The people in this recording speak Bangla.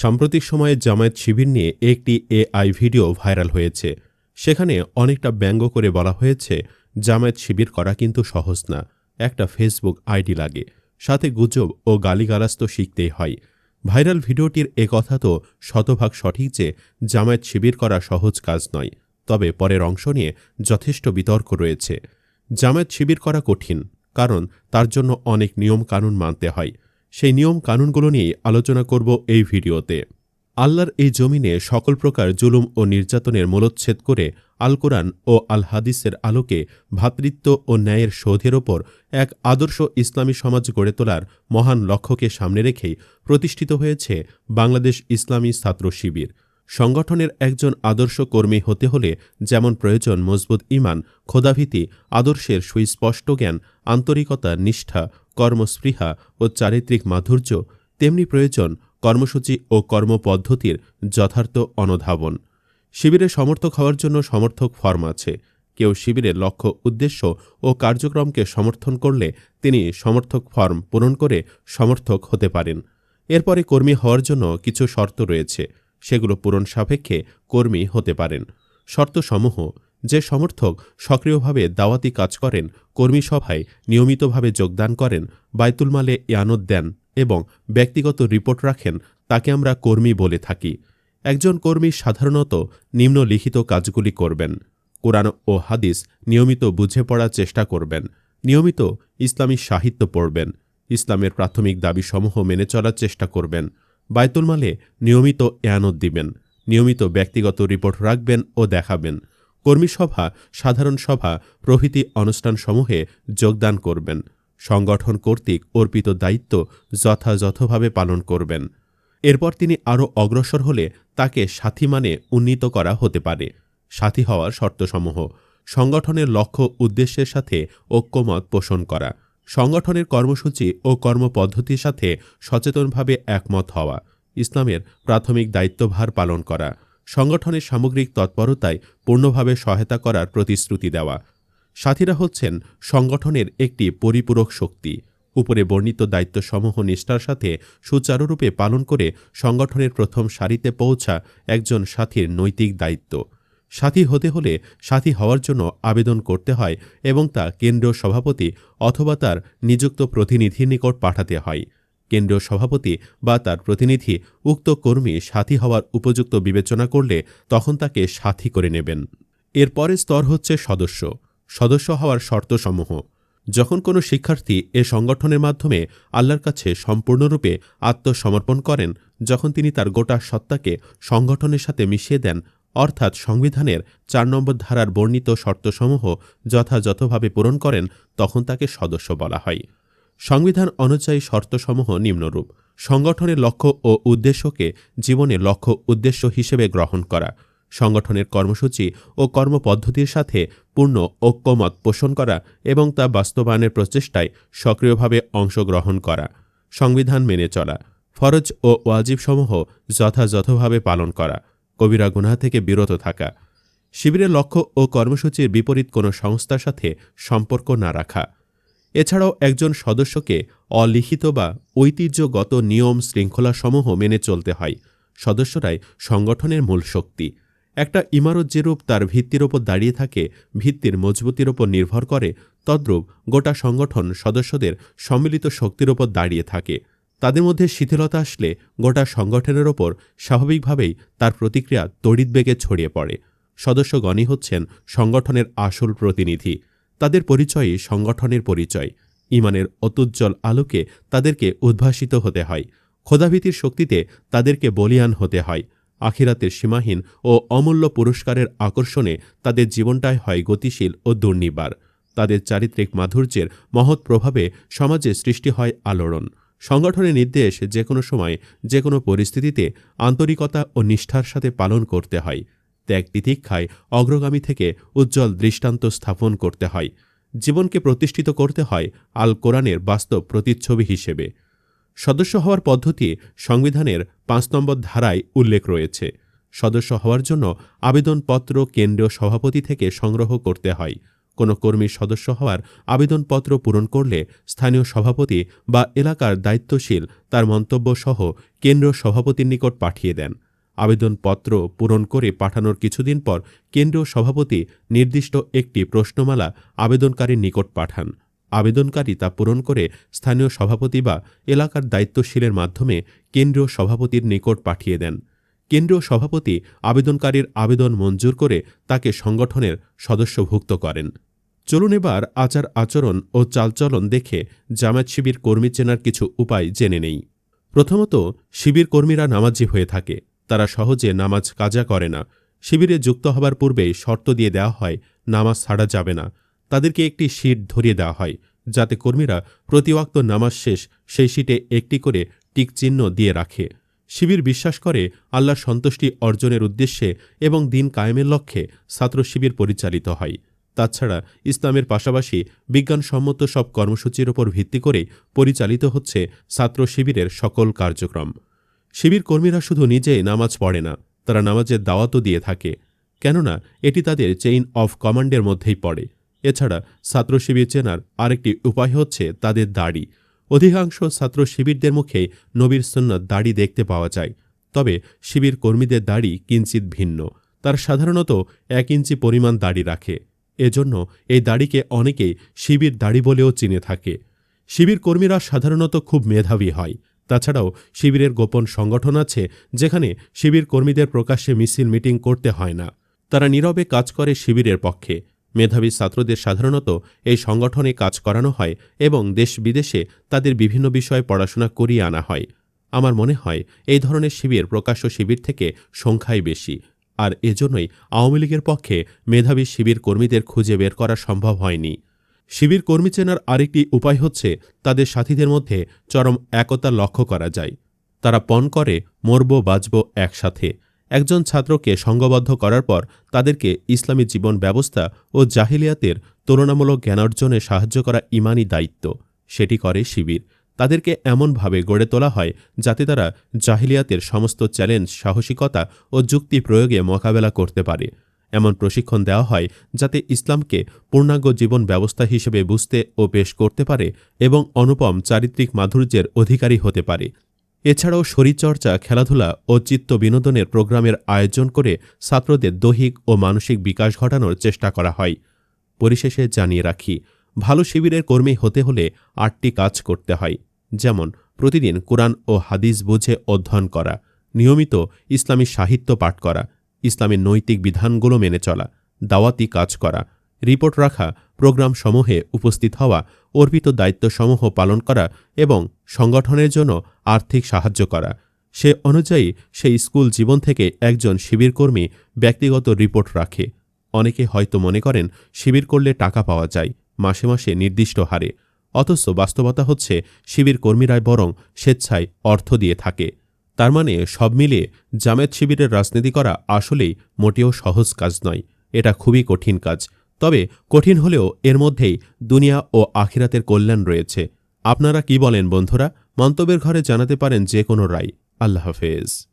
সাম্প্রতিক সময়ে জামায়াত শিবির নিয়ে একটি এআই ভিডিও ভাইরাল হয়েছে। সেখানে অনেকটা ব্যঙ্গ করে বলা হয়েছে, জামায়াত শিবির করা কিন্তু সহজ না, একটা ফেসবুক আইডি লাগে, সাথে গুজব ও গালিগালাজ তো শিখতেই হয়। ভাইরাল ভিডিওটির এ কথা তো শতভাগ সঠিক যে, জামায়াত শিবির করা সহজ কাজ নয়, তবে পরের অংশ নিয়ে যথেষ্ট বিতর্ক রয়েছে। জামায়াত শিবির করা কঠিন, কারণ তার জন্য অনেক নিয়ম কানুন মানতে হয়। সেই নিয়ম কানুনগুলো নিয়ে আলোচনা করব এই ভিডিওতে। আল্লাহর এই জমিনে সকল প্রকার জুলুম ও নির্যাতনের মূলচ্ছেদ করে আল কোরআন ও আল হাদিসের আলোকে ভ্রাতৃত্ব ও ন্যায়ের শোধের ওপর এক আদর্শ ইসলামী সমাজ গড়ে তোলার মহান লক্ষ্যকে সামনে রেখেই প্রতিষ্ঠিত হয়েছে বাংলাদেশ ইসলামী ছাত্র শিবির। সংগঠনের একজন আদর্শ কর্মী হতে হলে যেমন প্রয়োজন মজবুত ইমান খোদাভীতি, আদর্শের সুস্পষ্ট জ্ঞান, আন্তরিকতা, নিষ্ঠা, কর্মস্পৃহা ও চারিত্রিক মাধুর্য, তেমনি প্রয়োজন কর্মসূচি ও কর্মপদ্ধতির যথার্থ অনুধাবন। শিবিরে সমর্থক হওয়ার জন্য সমর্থক ফর্ম আছে। কেউ শিবিরের লক্ষ্য, উদ্দেশ্য ও কার্যক্রমকে সমর্থন করলে তিনি সমর্থক ফর্ম পূরণ করে সমর্থক হতে পারেন। এরপরে কর্মী হওয়ার জন্য কিছু শর্ত রয়েছে। সেগুলো পূরণ সাপেক্ষে কর্মী হতে পারেন। শর্তসমূহ, যে সমর্থক সক্রিয়ভাবে দাওয়াতি কাজ করেন, কর্মী সভায় নিয়মিতভাবে যোগদান করেন বায়তুল মালে ইয়ানত দেন এবং ব্যক্তিগত রিপোর্ট রাখেন, তাকে আমরা কর্মী বলে থাকি। একজন কর্মী সাধারণত নিম্নলিখিত কাজগুলি করবেন। কোরআন ও হাদিস নিয়মিত বুঝে পড়ার চেষ্টা করবেন। নিয়মিত ইসলামী সাহিত্য পড়বেন। ইসলামের প্রাথমিক দাবিসমূহ মেনে চলার চেষ্টা করবেন। বায়তুল মালে নিয়মিত এয়ানত দিবেন, নিয়মিত ব্যক্তিগত রিপোর্ট রাখবেন ও দেখাবেন। কর্মী সভা, সাধারণ সভা, প্রভৃতি অনুষ্ঠানসমূহে যোগদান করবেন। সংগঠন কর্তৃক অর্পিত দায়িত্ব যথাযথভাবে পালন করবেন। এরপর তিনি আরও অগ্রসর হলে তাকে সাথী মানে উন্নীত করা হতে পারে। সাথী হওয়ার শর্তসমূহ, সংগঠনের লক্ষ্য উদ্দেশ্যের সাথে ঐক্যমত পোষণ করা। সংগঠনের কর্মসূচি ও কর্মপদ্ধতির সাথে সচেতনভাবে একমত হওয়া, ইসলামের প্রাথমিক দায়িত্বভার পালন করা, সংগঠনের সামগ্রিক তৎপরতায় পূর্ণভাবে সহায়তা করার প্রতিশ্রুতি দেওয়া। সাথীরা হচ্ছেন সংগঠনের একটি পরিপূরক শক্তি। উপরে বর্ণিত দায়িত্বসমূহ নিষ্ঠার সাথে সুচারুরূপে পালন করে সংগঠনের প্রথম সারিতে পৌঁছা একজন সাথীর নৈতিক দায়িত্ব। সাথী হতে হলে সাথী হওয়ার জন্য আবেদন করতে হয় এবং তা কেন্দ্রীয় সভাপতি অথবা তার নিযুক্ত প্রতিনিধির নিকট পাঠাতে হয়। কেন্দ্রীয় সভাপতি বা তার প্রতিনিধি উক্ত কর্মী সাথী হওয়ার উপযুক্ত বিবেচনা করলে তখন তাকে সাথী করে নেবেন। এর পরের স্তর হচ্ছে সদস্য। সদস্য হওয়ার শর্তসমূহ। যখন কোনো শিক্ষার্থী এ সংগঠনের মাধ্যমে আল্লাহর কাছে সম্পূর্ণরূপে আত্মসমর্পণ করেন, যখন তিনি তার গোটা সত্তাকে সংগঠনের সাথে মিশিয়ে দেন অর্থাৎ সংবিধানের চার নম্বর ধারার বর্ণিত শর্তসমূহ যথাযথভাবে পূরণ করেন, তখন তাকে সদস্য বলা হয়। সংবিধান অনুযায়ী শর্তসমূহ নিম্নরূপ। সংগঠনের লক্ষ্য ও উদ্দেশ্যকে জীবনের লক্ষ্য উদ্দেশ্য হিসেবে গ্রহণ করা। সংগঠনের কর্মসূচি ও কর্মপদ্ধতির সাথে পূর্ণ ঐক্যমত পোষণ করা এবং তা বাস্তবায়নের প্রচেষ্টায় সক্রিয়ভাবে অংশগ্রহণ করা। সংবিধান মেনে চলা। ফরজ ও ওয়াজিবসমূহ যথাযথভাবে পালন করা। কবিরা গুনা থেকে বিরত থাকা। শিবিরের লক্ষ্য ও কর্মসূচির বিপরীত কোনো সংস্থার সাথে সম্পর্ক না রাখা। এছাড়াও একজন সদস্যকে অলিখিত বা ঐতিহ্যগত নিয়ম শৃঙ্খলাসমূহ মেনে চলতে হয়। সদস্যরাই সংগঠনের মূল শক্তি। একটা ইমারত যেরূপ তার ভিত্তির ওপর দাঁড়িয়ে থাকে, ভিত্তির মজবুতির ওপর নির্ভর করে, তদ্রূপ গোটা সংগঠন সদস্যদের সম্মিলিত শক্তির ওপর দাঁড়িয়ে থাকে। তাদের মধ্যে শিথিলতা আসলে গোটা সংগঠনের ওপর স্বাভাবিকভাবেই তার প্রতিক্রিয়া তড়িৎবেগে ছড়িয়ে পড়ে। সদস্যগণই হচ্ছেন সংগঠনের আসল প্রতিনিধি। তাদের পরিচয়ই সংগঠনের পরিচয়। ইমানের অতুজ্জ্বল আলোকে তাদেরকে উদ্ভাসিত হতে হয়। খোদাভীতির শক্তিতে তাদেরকে বলিয়ান হতে হয়। আখিরাতের সীমাহীন ও অমূল্য পুরস্কারের আকর্ষণে তাদের জীবনটাই হয় গতিশীল ও দুর্নিবার। তাদের চারিত্রিক মাধুর্যের মহৎ প্রভাবে সমাজে সৃষ্টি হয় আলোড়ন। সংগঠনের নির্দেশ যে কোনো সময় যে কোনো পরিস্থিতিতে আন্তরিকতা ও নিষ্ঠার সাথে পালন করতে হয়। ত্যাগ তিতিক্ষায় অগ্রগামী থেকে উজ্জ্বল দৃষ্টান্ত স্থাপন করতে হয়। জীবনকে প্রতিষ্ঠিত করতে হয় আল কোরআনের বাস্তব প্রতিচ্ছবি হিসেবে। সদস্য হওয়ার পদ্ধতি সংবিধানের পাঁচ নম্বর ধারায় উল্লেখ রয়েছে। সদস্য হওয়ার জন্য আবেদনপত্র কেন্দ্রীয় সভাপতি থেকে সংগ্রহ করতে হয়। কোনো কর্মীর সদস্য হওয়ার আবেদনপত্র পূরণ করলে স্থানীয় সভাপতি বা এলাকার দায়িত্বশীল তার মন্তব্য সহ কেন্দ্রীয় সভাপতির নিকট পাঠিয়ে দেন। আবেদনপত্র পূরণ করে পাঠানোর কিছুদিন পর কেন্দ্রীয় সভাপতি নির্দিষ্ট একটি প্রশ্নমালা আবেদনকারীর নিকট পাঠান। আবেদনকারী তা পূরণ করে স্থানীয় সভাপতি বা এলাকার দায়িত্বশীলের মাধ্যমে কেন্দ্রীয় সভাপতির নিকট পাঠিয়ে দেন। কেন্দ্রীয় সভাপতি আবেদনকারীর আবেদন মঞ্জুর করে তাকে সংগঠনের সদস্যভুক্ত করেন। চলুন এবার আচার আচরণ ও চালচলন দেখে জামায়াত শিবির কর্মী চেনার কিছু উপায় জেনে নেই। প্রথমত, শিবির কর্মীরা নামাজি হয়ে থাকে। তারা সহজে নামাজ কাজা করে না। শিবিরে যুক্ত হবার পূর্বেই শর্ত দিয়ে দেওয়া হয়, নামাজ ছাড়া যাবে না। তাদেরকে একটি শীট ধরিয়ে দেওয়া হয়, যাতে কর্মীরা প্রতিওয়াক্ত নামাজ শেষ, সেই শীটে একটি করে টিকচিহ্ন দিয়ে রাখে। শিবির বিশ্বাস করে আল্লাহর সন্তুষ্টি অর্জনের উদ্দেশ্যে এবং দিন কায়েমের লক্ষ্যে ছাত্র শিবির পরিচালিত হয়। তাছাড়া ইসলামের পাশাপাশি বিজ্ঞানসম্মত সব কর্মসূচির ওপর ভিত্তি করে পরিচালিত হচ্ছে ছাত্র শিবিরের সকল কার্যক্রম। শিবির কর্মীরা শুধু নিজে নামাজ পড়ে না, তারা নামাজের দাওয়াতও দিয়ে থাকে। কেননা, এটি তাদের চেইন অফ কমান্ডের মধ্যেই পড়ে। এছাড়া ছাত্র শিবির চেনার আরেকটি উপায় হচ্ছে তাদের দাড়ি। অধিকাংশ ছাত্র শিবিরদের মুখে নবীর সুন্নত দাড়ি দেখতে পাওয়া যায়। তবে শিবির কর্মীদের দাড়ি কিঞ্চিত ভিন্ন। তার সাধারণত এক ইঞ্চি পরিমাণ দাড়ি রাখে। এজন্য এই দাড়িকে অনেকেই শিবির দাড়ি বলেও চিনে থাকে। শিবির কর্মীরা সাধারণত খুব মেধাবী হয়। তাছাড়াও শিবিরের গোপন সংগঠন আছে, যেখানে শিবির কর্মীদের প্রকাশ্যে মিছিল, মিটিং করতে হয় না। তারা নীরবে কাজ করে শিবিরের পক্ষে। মেধাবী ছাত্রদের সাধারণত এই সংগঠনে কাজ করানো হয় এবং দেশ বিদেশে তাদের বিভিন্ন বিষয়ে পড়াশোনা করিয়ে আনা হয়। আমার মনে হয় এই ধরনের শিবির প্রকাশ্য শিবির থেকে সংখ্যাই বেশি। আর এজন্যই আওয়ামী লীগের পক্ষে মেধাবী শিবির কর্মীদের খুঁজে বের করা সম্ভব হয়নি। শিবির কর্মী চেনার আরেকটি উপায় হচ্ছে তাদের সাথীদের মধ্যে চরম একতা লক্ষ্য করা যায়। তারা পণ করে, মরব, বাঁচব একসাথে। একজন ছাত্রকে সঙ্গবদ্ধ করার পর তাদেরকে ইসলামী জীবন ব্যবস্থা ও জাহিলিয়াতের তুলনামূলক জ্ঞানার্জনে সাহায্য করা ইমানি দায়িত্ব। সেটি করে শিবির। তাদেরকে এমনভাবে গড়ে তোলা হয় যাতে তারা জাহিলিয়াতের সমস্ত চ্যালেঞ্জ, সাহসিকতা ও যুক্তি প্রয়োগে মোকাবেলা করতে পারে। এমন প্রশিক্ষণ দেওয়া হয় যাতে ইসলামকে পূর্ণাঙ্গ জীবন ব্যবস্থা হিসেবে বুঝতে ও পেশ করতে পারে এবং অনুপম চারিত্রিক মাধুর্যের অধিকারী হতে পারে। এছাড়াও শরীরচর্চা, খেলাধুলা ও চিত্ত বিনোদনের প্রোগ্রামের আয়োজন করে ছাত্রদের দৈহিক ও মানসিক বিকাশ ঘটানোর চেষ্টা করা হয়। পরিশেষে জানিয়ে রাখি, ভালো শিবিরের কর্মী হতে হলে আটটি কাজ করতে হয়। যেমন প্রতিদিন কোরআন ও হাদিস বুঝে অধ্যয়ন করা, নিয়মিত ইসলামী সাহিত্য পাঠ করা ইসলামের নৈতিক বিধানগুলো মেনে চলা, দাওয়াতি কাজ করা, রিপোর্ট রাখা, প্রোগ্রাম সমূহে উপস্থিত হওয়া, অর্পিত দায়িত্বসমূহ পালন করা এবং সংগঠনের জন্য আর্থিক সাহায্য করা। সে অনুযায়ী সেই স্কুল জীবন থেকে একজন শিবিরকর্মী ব্যক্তিগত রিপোর্ট রাখে। অনেকে হয়তো মনে করেন, শিবির করলে টাকা পাওয়া যায়, মাসে মাসে নির্দিষ্ট হারে। অথচ বাস্তবতা হচ্ছে শিবির কর্মীরাই বরং স্বেচ্ছায় অর্থ দিয়ে থাকে। তার মানে সব মিলিয়ে জামায়াত শিবিরের রাজনীতি করা আসলেই মোটেও সহজ কাজ নয়। এটা খুবই কঠিন কাজ। তবে কঠিন হলেও এর মধ্যেই দুনিয়া ও আখিরাতের কল্যাণ রয়েছে। আপনারা কি বলেন বন্ধুরা? মন্তব্যের ঘরে জানাতে পারেন যে কোনো রায়। আল্লাহ হাফেজ।